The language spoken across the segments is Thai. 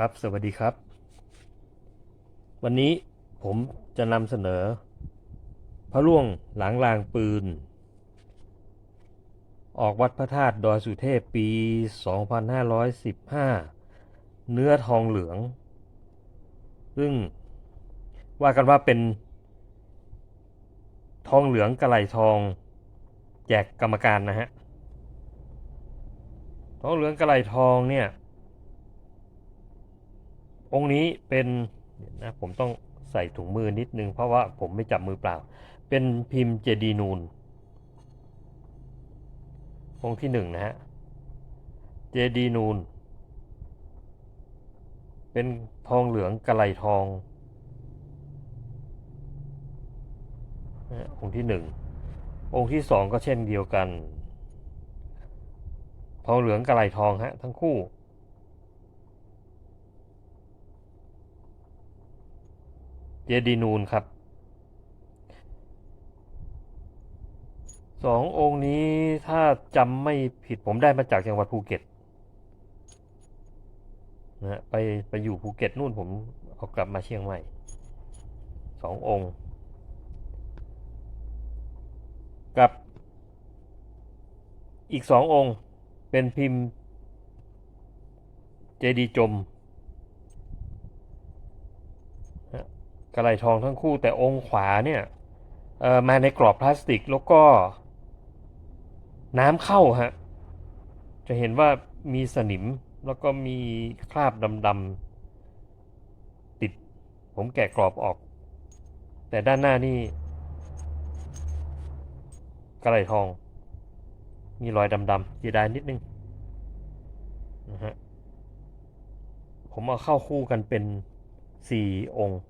ครับ สวัสดีครับ วันนี้ผมจะนำเสนอ พระร่วงหลังรางปืน ออกวัดพระธาตุดอยสุเทพปี 2515 เนื้อทองเหลือง ซึ่งว่ากันว่าเป็น ทองเหลืองกระไหลทอง แจกกรรมการนะฮะ ทองเหลืองกระไหลทองเนี่ย องค์นี้เป็นนะผมต้องใส่ถุงมือนิดนึงเพราะว่าผมไม่จับมือเปล่า เป็นพิมพ์เจดีนูน องค์ที่หนึ่งนะฮะ เจดีนูน เป็นทองเหลืองกระไหลทองนะฮะองค์ที่หนึ่ง องค์ที่สองก็เช่นเดียวกัน ทองเหลืองกระไหลทองฮะทั้งคู่ เจดีนูนครับสององค์นี้ถ้าจำไม่ผิดผมได้มาจากจังหวัดภูเก็ตนะฮะไปไปอยู่ภูเก็ตนู่นผมเอากลับมาเชียงใหม่สององค์ กับ อีกสององค์เป็นพิมพ์เจดีจม กระไหลทองทั้งคู่แต่องค์ขวาเนี่ยเออมาในกรอบพลาสติกแล้วก็น้ำเข้าฮะจะเห็นว่ามีสนิมแล้วก็มีคราบดำๆติด ผมแกะกรอบออก แต่ด้านหน้านี่กระไหลทอง มีรอยดำๆเสียดายนิดนึงนะฮะผมเอาเข้าคู่กันเป็นสี่องค์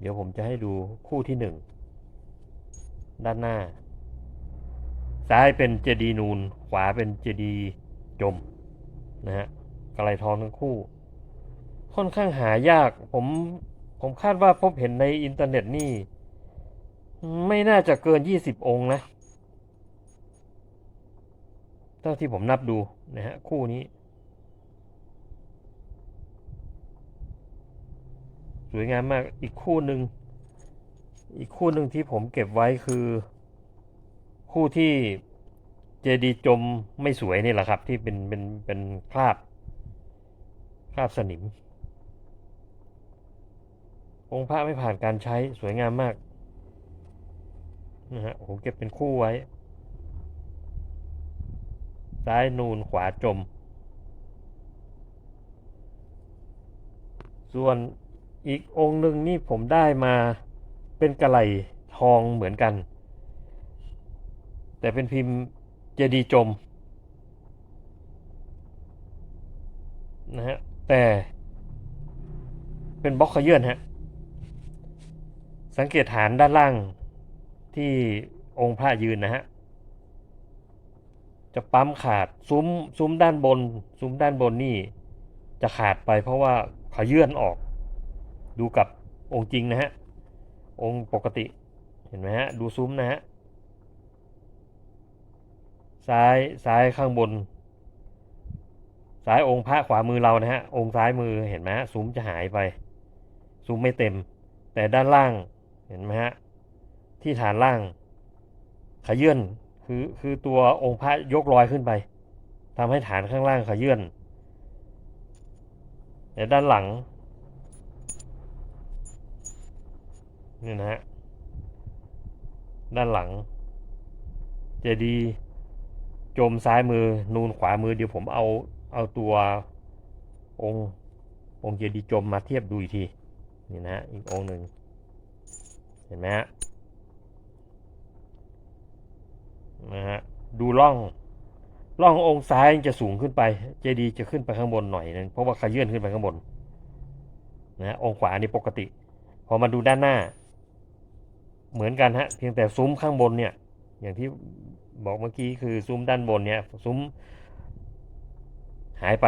เดี๋ยวผมจะให้ดูคู่ที่หนึ่งด้านหน้า ซ้ายเป็นเจดีนูน ขวาเป็นเจดีจมนะฮะกระไหลทองทั้งคู่ ค่อนข้างหายาก ผมผมคาดว่าพบเห็นในอินเทอร์เน็ตนี่ ไม่น่าจะเกิน20องค์นะเท่าที่ผมนับดูนะฮะคู่นี้ สวยงามมากอีกคู่หนึ่งอีกคู่หนึ่งที่ผมเก็บไว้คือ คู่ที่เจดีจมไม่สวยนี่แหละครับ ที่เป็นเป็นเป็นคราบคราบสนิม องค์พระไม่ผ่านการใช้สวยงามมากนะฮะผมเก็บเป็นคู่ไว้ ซ้ายนูนขวาจม ส่วน อีกองค์หนึ่งนี่ผมได้มาเป็นกระไหลทองเหมือนกัน แต่เป็นพิมพ์เจดีจมนะฮะแต่เป็นบล็อกขยื่นฮะ สังเกตฐานด้านล่างที่องค์พระยืนนะฮะ จะปั๊มขาดซุ้มซุ้มด้านบน ซุ้มด้านบนนี่ จะขาดไปเพราะว่าขยื่นออก ดูกับองค์จริงนะฮะ องค์ปกติเห็นไหมฮะ ดูซุ้มนะฮะ ซ้ายซ้ายข้างบน ซ้ายองค์พระขวามือเรานะฮะ องค์ซ้ายมือเห็นไหมฮะซุ้มจะหายไป ซุ้มไม่เต็ม แต่ด้านล่างเห็นไหมฮะ ที่ฐานล่าง ขยื่นคือคือตัวองค์พระยกลอยขึ้นไปทำให้ฐานข้างล่างขยื่นแต่ด้านหลัง นี่นะฮะ ด้านหลังเจดีโจมซ้ายมือ นูนขวามือเดี๋ยวผมเอาเอาตัวองค์องค์เจดีย์จมมาเทียบดูอีกทีนี่นะฮะอีกองค์หนึ่งเห็นไหมฮะนะฮะดูร่องร่ององค์ซ้ายจะสูงขึ้นไป เจดีย์จะขึ้นไปข้างบนหน่อยนึงเพราะว่าขยื่นขึ้นไปข้างบนนะฮะองค์ขวานี่ปกติ พอมาดูด้านหน้า เหมือนกันฮะเพียงแต่ซุ้มข้างบนเนี่ยอย่างที่บอกเมื่อกี้คือซุ้มด้านบนเนี่ยซุ้มหายไป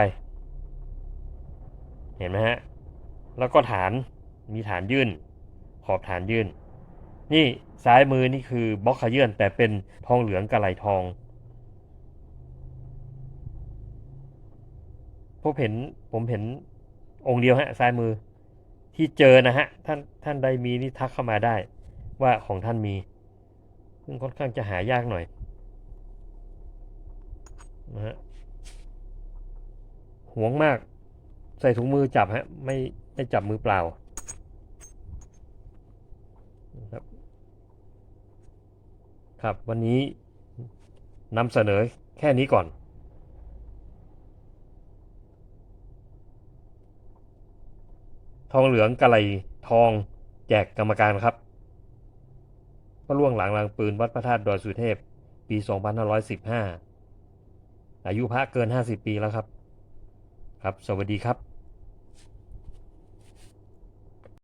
เห็นไหมฮะ แล้วก็ฐานมีฐานยื่น ขอบฐานยื่น นี่ซ้ายมือนี่คือบล็อกขยื่นแต่เป็นทองเหลืองกระไหลทองพบเห็นผมเห็นองค์เดียวฮะซ้ายมือที่เจอนะฮะท่านท่านใดมีนี่ทักเข้ามาได้ ว่าของท่านมี ซึ่งค่อนข้างจะหายากหน่อยนะฮะหวงมาก ใส่ถุงมือจับฮะ ไม่ไม่จับมือเปล่าครับครับวันนี้นำเสนอแค่นี้ก่อน ทองเหลืองกะไหลทองแจกกรรมการครับ ระล่วงหลังรางปืนวัดพระธาตุดอยสุเทพ ปี 2515 อายุพระเกิน 50 ปีแล้วครับ ครับ สวัสดีครับ